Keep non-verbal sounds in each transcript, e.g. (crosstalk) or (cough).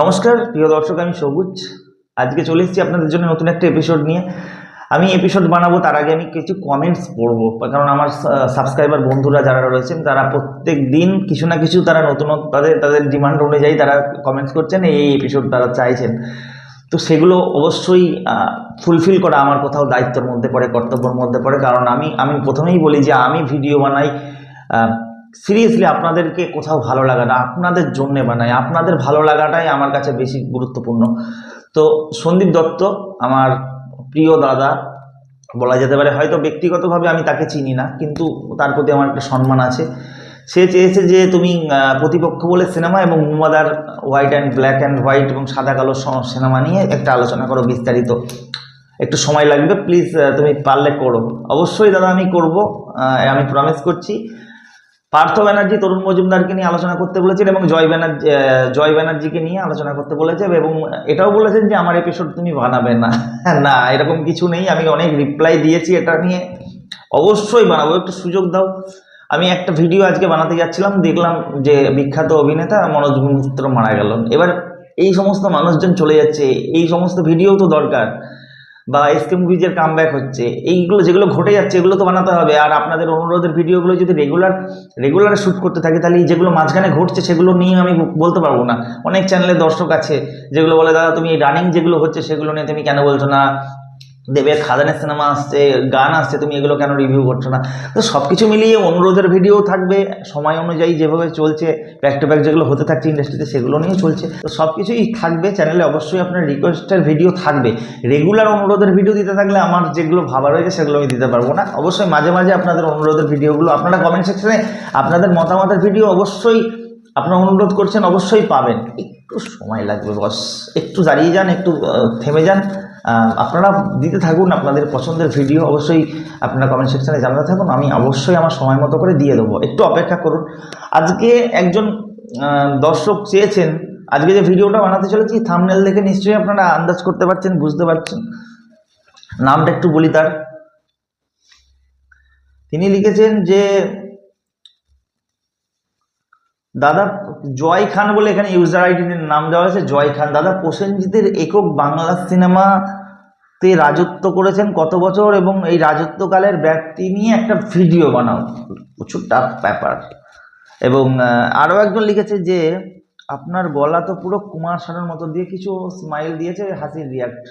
নমস্কার, প্রিয় দর্শক, আমি সবুজ। আজকে চলে এসেছি আপনাদের জন্য নতুন একটা এপিসোড নিয়ে। আমি এপিসোড বানাবো, তার আগে আমি কিছু কমেন্টস পড়ব, কারণ আমার সাবস্ক্রাইবার বন্ধুরা যারা রয়েছেন, তারা প্রত্যেক দিন কিছু না কিছু তারা নতুন তাদের তাদের ডিমান্ড অনুযায়ী তারা কমেন্টস করছেন, এই এপিসোড তারা চাইছেন। তো সেগুলো অবশ্যই ফুলফিল করা আমার কোথাও দায়িত্বের মধ্যে পড়ে, কর্তব্যের মধ্যে পড়ে, কারণ আমি আমি প্রথমেই বলি যে আমি ভিডিও বানাই সিরিয়াসলি আপনাদেরকে কোথাও ভালো লাগাটা আপনাদের জন্যে বানাই, আপনাদের ভালো লাগাটাই আমার কাছে বেশি গুরুত্বপূর্ণ। তো সন্দীপ দত্ত, আমার প্রিয় দাদা, বলা যেতে পারে, হয়তো ব্যক্তিগতভাবে আমি তাকে চিনি না, কিন্তু তার প্রতি আমার একটা সম্মান আছে। সে চেয়েছে যে তুমি প্রতিপক্ষ বলে সিনেমা এবং মুমাদার white and black and white এবং সাদা কালো সিনেমা নিয়ে একটা আলোচনা করো বিস্তারিত। একটু সময় লাগবে প্লিজ তুমি পারলে করো। অবশ্যই দাদা, আমি করব আমি প্রমিস করছি। পার্থ ব্যানার্জি, তরুণ মজুমদারকে নিয়ে আলোচনা করতে বলেছেন এবং জয় ব্যানার্জি জয় ব্যানার্জিকে নিয়ে আলোচনা করতে বলেছে এবং এটাও বলেছেন যে, আমার এপিসোড তুমি বানাবে না। (laughs) না, এরকম কিছু নেই। আমি অনেক রিপ্লাই দিয়েছি এটা নিয়ে। অবশ্যই বানাবো। একটু সুযোগ দাও। আমি একটা ভিডিও আজকে বানাতে যাচ্ছিলাম। দেখলাম যে বিখ্যাত অভিনেতা মনোজ মিত্র মারা গেল। এবার এই সমস্ত মানুষজন চলে যাচ্ছে। এই সমস্ত ভিডিও তো দরকার। বা এসকে মুভিজের কাম হচ্ছে, এইগুলো যেগুলো ঘটে যাচ্ছে, এগুলো তো বানাতে হবে। আর আপনাদের অনুরোধের ভিডিওগুলো যদি রেগুলার রেগুলার শ্যুট করতে থাকি, তাহলে যেগুলো মাঝখানে ঘটছে, সেগুলো নিয়ে আমি বলতে পারব না। অনেক চ্যানেলে দর্শক আছে, যেগুলো বলে, দাদা, তুমি রানিং যেগুলো হচ্ছে, সেগুলো নিয়ে তুমি কেন বলছো না? দেবের খাদানের সিনেমা আসছে, গান আসছে, তুমি এগুলো কেন রিভিউ করছ না? তো সব কিছু মিলিয়ে অনুরোধের ভিডিও থাকবে, সময় অনুযায়ী যেভাবে চলছে ব্যাক টু ব্যাক যেগুলো হতে থাকছে ইন্ডাস্ট্রিতে সেগুলো নিয়েও চলছে। তো সব কিছুই থাকবে চ্যানেলে অবশ্যই আপনার রিকোয়েস্টের ভিডিও থাকবে। রেগুলার অনুরোধের ভিডিও দিতে থাকলে আমার যেগুলো ভাবা রয়েছে সেগুলো আমি দিতে পারব না। অবশ্যই মাঝে মাঝে আপনাদের অনুরোধের ভিডিওগুলো আপনারা কমেন্ট সেকশনে আপনাদের মতামতের ভিডিও অবশ্যই আপনারা অনুরোধ করছেন, অবশ্যই পাবেন। একটু সময় লাগবে বস একটু দাঁড়িয়ে যান, একটু থেমে যান। আপনারা দিতে থাকুন আপনাদের পছন্দের ভিডিও অবশ্যই আপনারা কমেন্ট সেকশানে জানাতে থাকুন, আমি অবশ্যই আমার সময় মতো করে দিয়ে দেবো। একটু অপেক্ষা করুন। আজকে একজন দর্শক চেয়েছেন, আজকে যে ভিডিওটা বানাতে চলেছি থামনেল দেখে নিশ্চয়ই আপনারা আন্দাজ করতে পারছেন, বুঝতে পারছেন। নামটা একটু বলি তার। তিনি লিখেছেন যে দাদা জয় খান বলে এখানে ইউজার আইডির নাম দেওয়া হয়েছে, জয় খান। দাদা, প্রসেনজিতের একক বাংলা সিনেমাতে রাজত্ব করেছেন কত বছর? এবং এই রাজত্বকালের ব্যক্তি নিয়ে একটা ভিডিও বানাও। প্রচুর টাফ ব্যাপার। এবং আরও একজন লিখেছে যে, আপনার গলা তো পুরো কুমার শানুর মতো। দিয়ে কিছু স্মাইল দিয়েছে হাসির রিয়াক্ট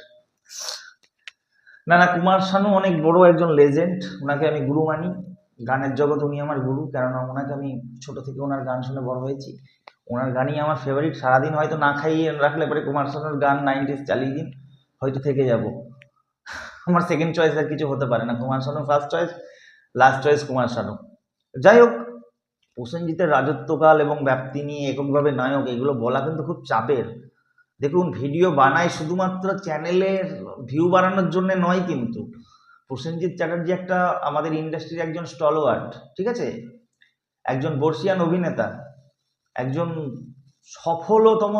না না, কুমার শানু অনেক বড় একজন লেজেন্ড ওনাকে আমি গুরু মানি। গানের জগৎ উনি আমার গুরু, কেননা ওনাকে আমি ছোট থেকে ওনার গান শুনে বড় হয়েছি। ওনার গানই আমার ফেভারিট সারাদিন হয়তো না খাইয়ে রাখলে পরে কুমার শানুর গান নাইনটিস চালিয়ে দিন, হয়তো থেকে যাব। আমার সেকেন্ড চয়েস আর কিছু হতে পারে না। Kumar Sanu first choice last choice Kumar Sanu. যাই হোক, প্রসেনজিতের রাজত্বকাল এবং ব্যাপ্তি নিয়ে এককভাবে নায়ক, এগুলো বলা কিন্তু খুব চাপের। দেখুন ভিডিও বানায় শুধুমাত্র চ্যানেলের ভিউ বাড়ানোর জন্য নয় কিন্তু প্রসেনজিৎ চ্যাটার্জি একটা আমাদের ইন্ডাস্ট্রির একজন স্টলওয়ার্ড ঠিক আছে? একজন বর্ষিয়ান অভিনেতা, একজন সফলতম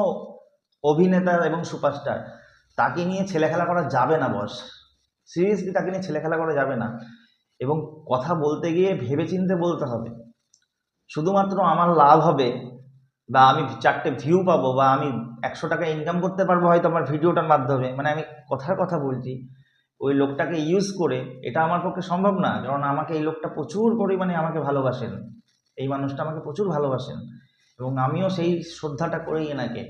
অভিনেতা এবং সুপারস্টার তাকে নিয়ে ছেলেখেলা করা যাবে না বস সিরিয়াসলি তাকে নিয়ে ছেলেখেলা করা যাবে না। এবং কথা বলতে গিয়ে ভেবেচিন্তে বলতে হবে। শুধুমাত্র আমার লাভ হবে বা আমি চারটে ভিউ পাবো বা আমি একশো টাকা ইনকাম করতে পারব হয়তো আমার ভিডিওটার মাধ্যমে। মানে আমি কথার কথা বলছি। ওই লোকটাকে ইউজ করে, এটা আমার পক্ষে সম্ভব না, কারণ আমাকে এই লোকটা প্রচুর পরিমাণে আমাকে ভালোবাসেন। এই মানুষটা আমাকে প্রচুর ভালোবাসেন। এবং আমিও সেই শ্রদ্ধাটা করি এনাকে।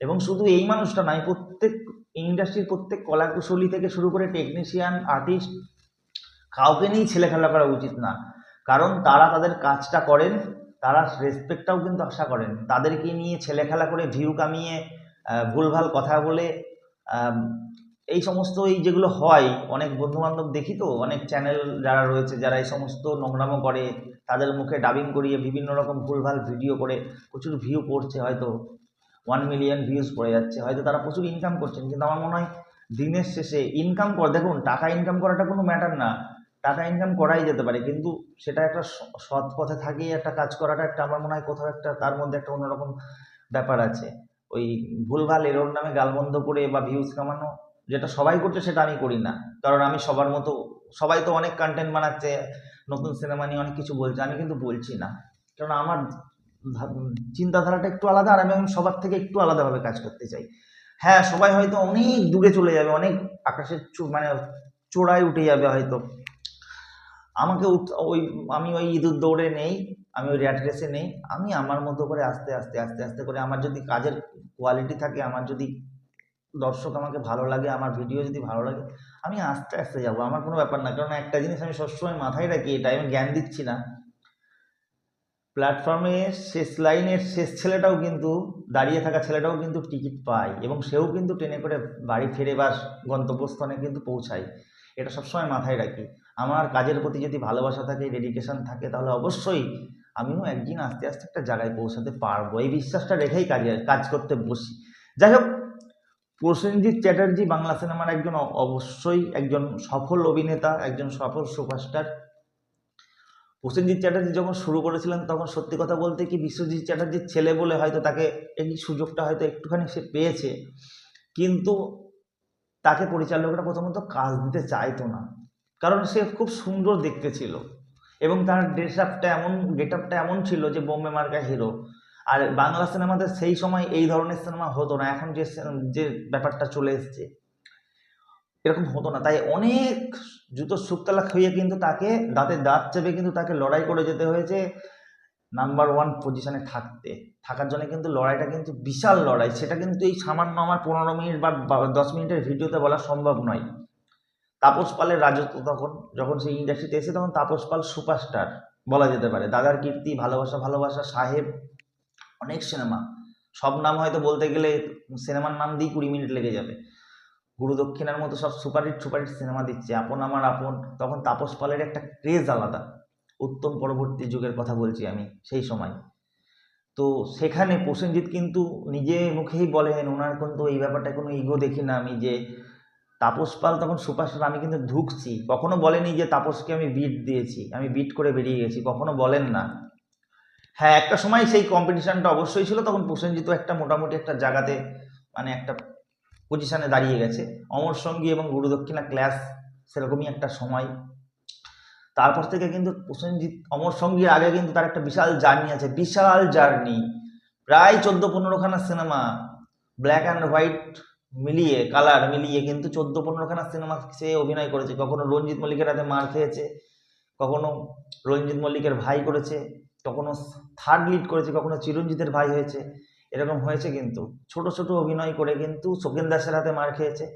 এবং শুধু এই মানুষটা নয়, প্রত্যেক ইন্ডাস্ট্রির প্রত্যেক কলাকুশলী থেকে শুরু করে টেকনিশিয়ান আর্টিস্ট কাউকে নিয়েই ছেলে খেলা করা উচিত না। কারণ তারা তাদের কাজটা করেন, তারা রেসপেক্টটাও কিন্তু আশা করেন। তাদেরকে নিয়ে ছেলে খেলা করে ভিউ কামিয়ে ভুলভাল কথা বলে এই সমস্ত এই যেগুলো হয়, অনেক বন্ধু বান্ধব দেখি তো, অনেক চ্যানেল যারা রয়েছে, যারা এই সমস্ত নোংরামো করে, তাদের মুখে ডাবিং করিয়ে বিভিন্ন রকম ভুলভাল ভিডিও করে, প্রচুর ভিউ করছে হয়তো ওয়ান মিলিয়ন ভিউজ পড়ে যাচ্ছে, হয়তো তারা প্রচুর ইনকাম করছেন, কিন্তু আমার মনে হয় দিনের শেষে ইনকাম কর, দেখুন, টাকা ইনকাম করাটা কোনো ম্যাটার না, টাকা ইনকাম করাই যেতে পারে, কিন্তু সেটা একটা সৎ পথে থাকিয়ে একটা কাজ করাটা একটা আমার মনে হয় কোথাও একটা, তার মধ্যে একটা অন্যরকম ব্যাপার আছে, ওই ভুলভাল এরোর নামে গালবন্ধ করে বা ভিউজ কামানো যেটা সবাই করছে সেটা আমি করি না। কারণ আমি সবার মতো, সবাই তো অনেক কন্টেন্ট বানাচ্ছে, নতুন সিনেমা নিয়ে অনেক কিছু বলছে, আমি কিন্তু বলছি না। কারণ আমার চিন্তাধারাটা একটু আলাদা, আর আমি আমি সবার থেকে একটু আলাদাভাবে কাজ করতে চাই। হ্যাঁ সবাই হয়তো অনেক দূরে চলে যাবে, অনেক আকাশের মানে চূড়ায় উঠে যাবে হয়তো। আমাকে ওই, আমি ওই ইঁদুর দৌড়ে নেই, আমি ওই র্যাট রেসে নেই, আমি আমার মতো করে আস্তে আস্তে আস্তে আস্তে করে আমার যদি কাজের কোয়ালিটি থাকে, আমার যদি দর্শক আমাকে ভালো লাগে, আমার ভিডিও যদি ভালো লাগে, আমি আস্তে আস্তে যাব। আমার কোনো ব্যাপার না, কারণ একটা জিনিস আমি সবসময় মাথায় রাখি, এটা আমি জ্ঞান দিচ্ছি না। প্ল্যাটফর্মে শেষ লাইনের শেষ ছেলেটাও কিন্তু, দাঁড়িয়ে থাকা ছেলেটাও কিন্তু টিকিট পায় এবং সেও কিন্তু ট্রেনে করে বাড়ি ফিরে বা গন্তব্যস্থানে কিন্তু পৌঁছায়। এটা সবসময় মাথায় রাখি। আমার কাজের প্রতি যদি ভালোবাসা থাকে ডেডিকেশন থাকে, তাহলে অবশ্যই আমিও একদিন আস্তে আস্তে একটা জায়গায় পৌঁছাতে পারব। এই বিশ্বাসটা রেখেই কাজে, কাজ করতে বসি। যাই হোক প্রসেনজিৎ চ্যাটার্জি বাংলা সিনেমার একজন অবশ্যই একজন সফল অভিনেতা, একজন সফল সুপারস্টার। প্রসেনজিৎ চ্যাটার্জি যখন শুরু করেছিলেন, তখন সত্যি কথা বলতে কি বিশ্বজিৎ চ্যাটার্জির ছেলে বলে হয়তো তাকে এই সুযোগটা হয়তো একটুখানি সে পেয়েছে। কিন্তু তাকে পরিচালকরা প্রথমত কাজ দিতে চাইতো না। কারণ সে খুব সুন্দর দেখতে ছিল। এবং তার ড্রেস আপটা এমন গেট আপটা এমন ছিল যে বোম্বে মার্কা হিরো। আর বাংলা সিনেমাতে সেই সময় এই ধরনের সিনেমা হতো না, এখন যে যে ব্যাপারটা চলে এসছে, এরকম হতো না। তাই অনেক জুতো শুকতলা খাইয়ে কিন্তু তাকে দাঁতে দাঁত চেপে কিন্তু তাকে লড়াই করে যেতে হয়েছে নাম্বার ওয়ান পজিশনে থাকতে। থাকার জন্য কিন্তু লড়াইটা কিন্তু বিশাল লড়াই। সেটা কিন্তু এই সামান্য আমার পনেরো মিনিট বা- দশ মিনিটের ভিডিওতে বলা সম্ভব নয়। তাপস পালের রাজত্ব তখন, যখন সেই ইন্ডাস্ট্রিতে এসে তখন তাপস পাল সুপারস্টার বলা যেতে পারে। দাদার কীর্তি, ভালোবাসা ভালোবাসা, সাহেব অনেক সিনেমা সব নাম হয়তো বলতে গেলে সিনেমার নাম দিয়ে কুড়ি মিনিট লেগে যাবে। গুরু দক্ষিণার মতো সব সুপারহিট সুপারহিট সিনেমা দিচ্ছে। আপন আমার আপন। তখন তাপস পালের একটা ক্রেজ আলাদা। উত্তম পরবর্তী যুগের কথা বলছি আমি সেই সময়। তো সেখানে প্রসেনজিৎ কিন্তু নিজে মুখেই বলেন, ওনার কিন্তু এই ব্যাপারটা কোনো ইগো দেখি না আমি যে তাপস পাল তখন সুপারস্টার আমি কিন্তু ঢুকছি। কখনো বলেনি যে তাপসকে আমি বিট দিয়েছি, আমি বিট করে বেরিয়ে গেছি। কখনো বলেন না। হ্যাঁ একটা সময় সেই কম্পিটিশনটা অবশ্যই ছিল, তখন প্রসেনজিৎ একটা মোটামুটি একটা জায়গাতে মানে একটা পজিশনে দাঁড়িয়ে গেছে। অমর সঙ্গী এবং গুরুদক্ষিণা ক্লাস সেরকমই একটা সময়। তারপর থেকে কিন্তু প্রসেনজিৎ, অমর সঙ্গীর আগে কিন্তু তার একটা বিশাল জার্নি আছে, বিশাল জার্নি প্রায় চোদ্দ পনেরোখানা সিনেমা ব্ল্যাক অ্যান্ড হোয়াইট মিলিয়ে কালার মিলিয়ে কিন্তু চোদ্দ পনেরোখানা সিনেমা সে অভিনয় করেছে। কখনো রঞ্জিত মল্লিকের হাতে মার খেয়েছে, কখনো রঞ্জিত মল্লিকের ভাই করেছে। কখনো থার্ড লিড করেছে, কখনো চিরঞ্জিতের ভাই হয়েছে, এরকম হয়েছে কিন্তু। ছোট ছোট অভিনয় করে কিন্তু শোকেন দাসের হাতে মার খেয়েছে।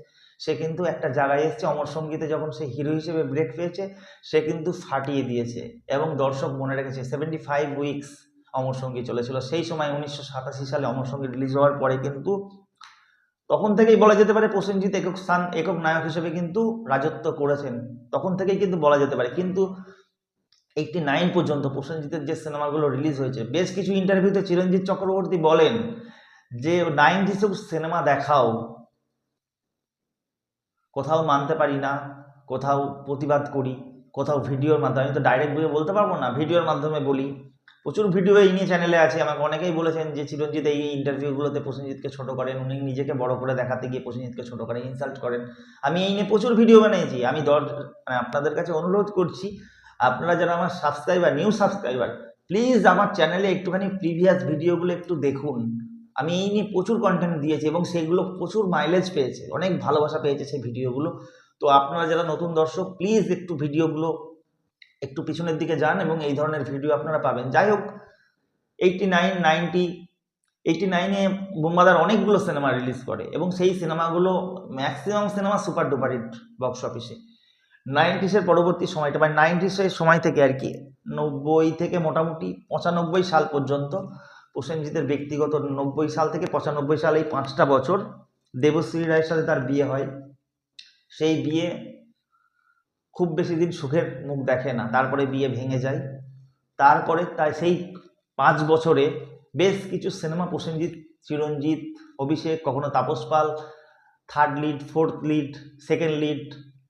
সে কিন্তু একটা জায়গায় এসছে অমর সঙ্গীতে যখন সে হিরো হিসেবে ব্রেক পেয়েছে, সে কিন্তু ফাটিয়ে দিয়েছে এবং দর্শক মনে রেখেছে সেভেন্টি ফাইভ উইকস অমর সঙ্গী চলেছিল। সেই সময় উনিশশো সাতাশি সালে অমর সঙ্গী রিলিজ হওয়ার পরে কিন্তু তখন থেকেই বলা যেতে পারে প্রসেনজিৎ একক স্থান, একক নায়ক হিসেবে কিন্তু রাজত্ব করেছেন। তখন থেকেই কিন্তু বলা যেতে পারে। কিন্তু এইটটি নাইন পর্যন্ত প্রসেনজিতের যে সিনেমাগুলো রিলিজ হয়েছে, বেশ কিছু ইন্টারভিউতে চিরঞ্জিত চক্রবর্তী বলেন যে নাইনটিস সিনেমা দেখাও, কোথাও মানতে পারি না, কোথাও প্রতিবাদ করি, কোথাও ভিডিওর মাধ্যমে, আমি তো ডাইরেক্ট বলে বলতে পারব না, ভিডিওর মাধ্যমে বলি। প্রচুর ভিডিও এই নিয়ে চ্যানেলে আছে, আমাকে অনেকেই বলেছেন যে, চিরঞ্জিত এই ইন্টারভিউগুলোতে প্রসেনজিৎকে ছোট করেন, উনি নিজেকে বড় করে দেখাতে গিয়ে প্রসেনজিৎকে ছোট করেন ইনসাল্ট করেন। আমি এই নিয়ে প্রচুর ভিডিও বানিয়েছি, আমি দর মানে আপনাদের কাছে অনুরোধ করছি আপনারা যারা আমার সাবস্ক্রাইবার নিউ সাবস্ক্রাইবার প্লিজ আমার চ্যানেলে একটুখানি প্রিভিয়াস ভিডিওগুলো একটু দেখুন। আমি এই নিয়ে প্রচুর কন্টেন্ট দিয়েছি এবং সেগুলো প্রচুর মাইলেজ পেয়েছে, অনেক ভালোবাসা পেয়েছে সেই ভিডিওগুলো তো আপনারা যারা নতুন দর্শক প্লিজ একটু ভিডিওগুলো একটু পিছনের দিকে যান এবং এই ধরনের ভিডিও আপনারা পাবেন। যাই হোক এইটটি নাইন নাইনটি এইটটি নাইনে বোম্বাদার অনেকগুলো সিনেমা রিলিজ করে এবং সেই সিনেমাগুলো maximum cinema super duper hit box অফিসে নাইনটিসের পরবর্তী সময়টা মানে নাইনটিসের সময় থেকে আর কি, নব্বই থেকে মোটামুটি পঁচানব্বই সাল পর্যন্ত প্রসেনজিতের ব্যক্তিগত নব্বই সাল থেকে পঁচানব্বই সাল এই পাঁচটা বছর দেবশ্রী রায়ের সাথে তার বিয়ে হয়। সেই বিয়ে খুব বেশি দিন সুখের মুখ দেখে না, তারপরে বিয়ে ভেঙে যায়। তারপরে তাই সেই পাঁচ বছরে বেশ কিছু সিনেমা প্রসেনজিৎ চিরঞ্জিত অভিষেক, কখনো Tapas Pal third lead fourth lead second lead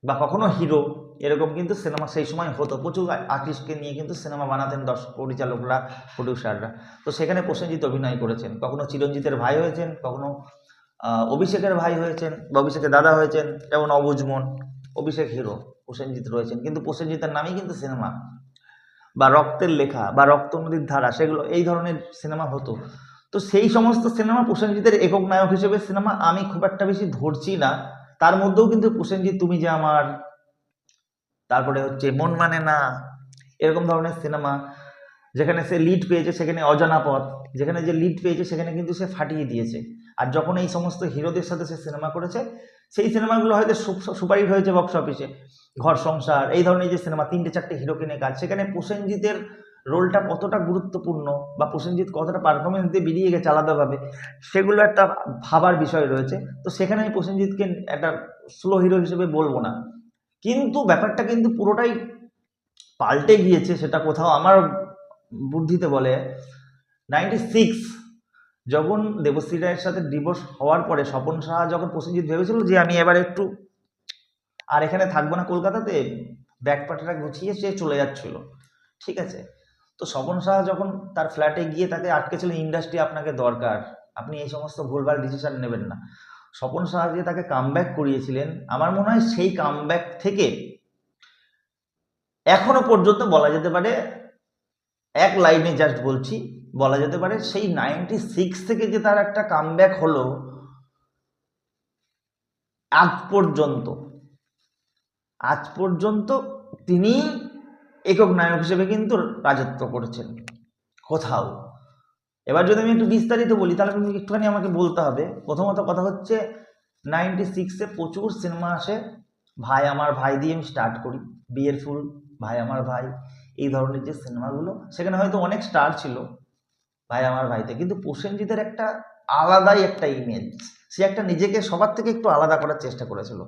বা কখনো হিরো, এরকম কিন্তু সিনেমা সেই সময় হতো। প্রচুর আর্টিস্টকে নিয়ে কিন্তু সিনেমা বানাতেন দর্শক পরিচালকরা প্রডিউসাররা তো সেখানে প্রসেনজিৎ অভিনয় করেছেন। কখনো চিরঞ্জিতের ভাই হয়েছেন, কখনো অভিষেকের ভাই হয়েছেন বা অভিষেকের দাদা হয়েছেন, যেমন অবুজমন অভিষেক হিরো, প্রসেনজিৎ রয়েছেন। কিন্তু প্রসেনজিতের নামই কিন্তু সিনেমা। বা রক্তের লেখা, বা রক্ত নদীর ধারা, সেগুলো, এই ধরনের সিনেমা হতো। তো সেই সমস্ত সিনেমা প্রসেনজিতের একক নায়ক হিসেবে সিনেমা আমি খুব একটা বেশি ধরছি না। তার মধ্যেও কিন্তু প্রসেনজিৎ তুমি যে আমার, তারপরে হচ্ছে মন মানে না, এরকম ধরনের সিনেমা যেখানে সে লিড পেয়েছে সেখানে অজানা পথ, যেখানে যে লিড পেয়েছে সেখানে কিন্তু সে ফাটিয়ে দিয়েছে। আর যখন এই সমস্ত হিরোদের সাথে সে সিনেমা করেছে, সেই সিনেমাগুলো হয়তো সু- সুপারহিট হয়েছে বক্স অফিসে ঘর সংসার, এই ধরনের যে সিনেমা, তিনটে চারটে হিরোকে নিয়ে কাজ, সেখানে প্রসেনজিতের রোলটা কতটা গুরুত্বপূর্ণ বা প্রসেনজিৎ কতটা পারফরমেন্স দিয়ে বেরিয়ে গেছে আলাদাভাবে, সেগুলো একটা ভাবার বিষয় রয়েছে। তো সেখানে আমি প্রসেনজিৎকে একটা স্লো হিরো হিসেবে বলব না। কিন্তু ব্যাপারটা কিন্তু পুরোটাই পাল্টে গিয়েছে, সেটা কোথাও আমার বুদ্ধিতে বলে। নাইনটি সিক্স যখন দেবশ্রী রায়ের সাথে ডিভোর্স হওয়ার পরে স্বপন সাহা যখন প্রসেনজিৎ ভেবেছিল যে আমি এবার একটু আর এখানে থাকব না কলকাতাতে ব্যাগ পাটাটা গুছিয়ে সে চলে যাচ্ছিল। ঠিক আছে তো স্বপন সাহা যখন তার ফ্ল্যাটে গিয়ে তাকে আটকেছিল ইন্ডাস্ট্রি আপনাকে দরকার। আপনি এই সমস্ত ভুলভাল ডিসিশন নেবেন না। স্বপন সাহা যে তাকে কামব্যাক করিয়েছিলেন, আমার মনে হয় সেই কামব্যাক থেকে এখনও পর্যন্ত বলা যেতে পারে, এক লাইনে জাস্ট বলছি, বলা যেতে পারে সেই নাইনটি সিক্স থেকে যে তার একটা কামব্যাক হলো, আজ পর্যন্ত আজ পর্যন্ত তিনি একক নায়ক হিসেবে কিন্তু রাজত্ব করেছেন, কোথাও। এবার যদি আমি একটু বিস্তারিত বলি, তাহলে কিন্তু একটুখানি আমাকে বলতে হবে। প্রথমত কথা হচ্ছে নাইনটি সিক্সে প্রচুর সিনেমা আসে, ভাই আমার ভাই দিয়ে আমি স্টার্ট করি, বিয়ের ফুল, ভাই আমার ভাই, এই ধরনের যে সিনেমাগুলো সেখানে হয়তো অনেক স্টার ছিল, ভাই আমার ভাইতে। কিন্তু প্রসেনজিতের একটা আলাদাই একটা ইমেজ সে একটা নিজেকে সবার থেকে একটু আলাদা করার চেষ্টা করেছিল।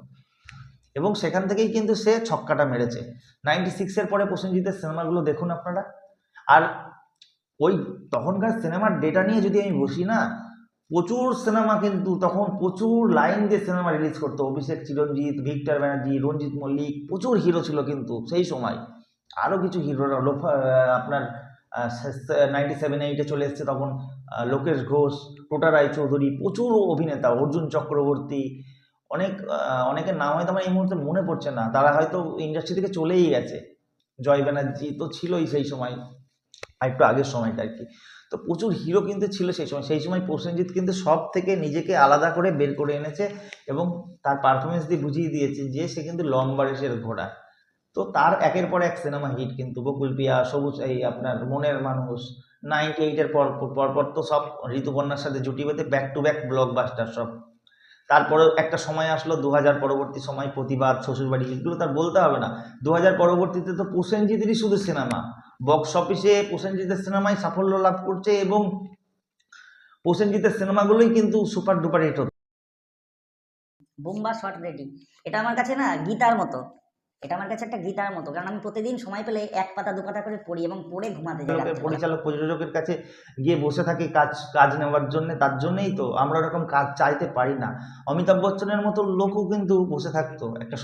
এবং সেখান থেকেই কিন্তু সে ছক্কাটা মেরেছে। নাইনটি সিক্সের পরে প্রসেনজিতের সিনেমাগুলো দেখুন আপনারা। আর ওই তখনকার সিনেমার ডেটা নিয়ে যদি আমি বসি না, প্রচুর সিনেমা কিন্তু তখন প্রচুর লাইন দিয়ে সিনেমা রিলিজ করতো। অভিষেক চিরঞ্জিত, ভিক্টর ব্যানার্জি, রঞ্জিত মল্লিক, প্রচুর হিরো ছিল কিন্তু সেই সময়। আরও কিছু হিরোরা লোফা আপনার নাইনটি সেভেন এইটে চলে এসছে তখন লোকেশ ঘোষ টোটা রায়চৌধুরী, প্রচুর অভিনেতা, অর্জুন চক্রবর্তী অনেক অনেকের নাম হয়তো আমার এই মুহূর্তে মনে পড়ছে না। তারা হয়তো ইন্ডাস্ট্রি থেকে চলেই গেছে। জয় ব্যানার্জি তো ছিলই সেই সময়, আর একটু আগের সময়টা আর কি। তো প্রচুর হিরো কিন্তু ছিল সেই সময়। সেই সময় প্রসেনজিৎ কিন্তু সব থেকে নিজেকে আলাদা করে বের করে এনেছে এবং তার পারফরমেন্স দিয়ে বুঝিয়ে দিয়েছে যে সে কিন্তু লম্বা রেসের ঘোড়া। তো তার একের পর এক সিনেমা হিট কিন্তু বকুল পিয়া, সবুজ, এই আপনার মনের মানুষ নাইনটি এইটের পর পর পর তো সব ঋতুপর্ণার সাথে জুটি বেঁধে ব্যাক টু ব্যাক ব্লকবাস্টার সব। তারপরে একটা সময় আসলো দু হাজার পরবর্তী সময়, প্রতিবাদ, শ্বশুরবাড়ি, এগুলো তার বলতে হবে না। দু হাজার পরবর্তীতে তো প্রসেনজিতেরই শুধু সিনেমা। বক্স অফিসে প্রসেনজিতের সিনেমায় সাফল্য লাভ করছে এবং প্রসেনজিতের সিনেমাগুলোই কিন্তু সুপার ডুপার হিট হতো বোম্বা শর্ট রেডি। এটা আমার কাছে না গীতার মতো। এটা আমার কাছে একটা গীতার মতো কারণ আমি প্রতিদিন সময় পেলে এক পাতা দু পাতা করে পড়ি এবং পড়ে ঘুমাতে যাই পরিচালক প্রযোজকের কাছে গিয়ে বসে থাকি কাজ কাজ নেওয়ার জন্য তার জন্যই তো আমরা ওরকম কাজ চাইতে পারি না। অমিতাভ বচ্চনের মতো লোকও কিন্তু বসে থাকতো একটা